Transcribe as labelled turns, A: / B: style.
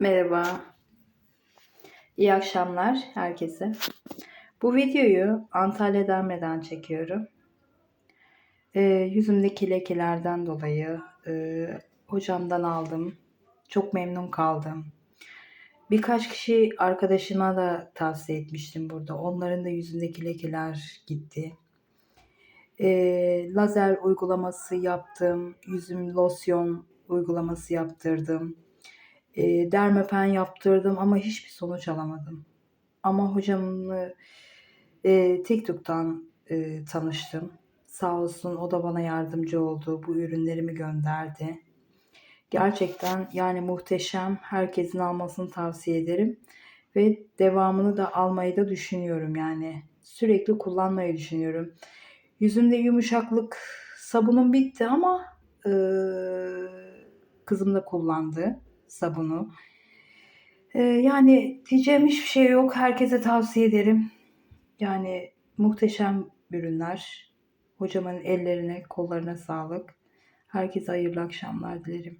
A: Merhaba. İyi akşamlar herkese. Bu videoyu Antalya Derme'den çekiyorum. Ee, yüzümdeki lekelerden dolayı e, hocamdan aldım. Çok memnun kaldım. Birkaç kişi arkadaşıma da tavsiye etmiştim burada. Onların da yüzündeki lekeler gitti. Ee, lazer uygulaması yaptım. Yüzüm losyon uygulaması yaptırdım. E, dermapen yaptırdım ama hiçbir sonuç alamadım. Ama hocamla e, TikTok'tan e, tanıştım. Sağ olsun o da bana yardımcı oldu. Bu ürünlerimi gönderdi. Gerçekten yani muhteşem. Herkesin almasını tavsiye ederim. Ve devamını da almayı da düşünüyorum yani. Sürekli kullanmayı düşünüyorum. Yüzümde yumuşaklık sabunum bitti ama e, kızım da kullandı sabunu. Ee, yani diyeceğim hiçbir şey yok. Herkese tavsiye ederim. Yani muhteşem ürünler. Hocamın ellerine, kollarına sağlık. Herkese hayırlı akşamlar dilerim.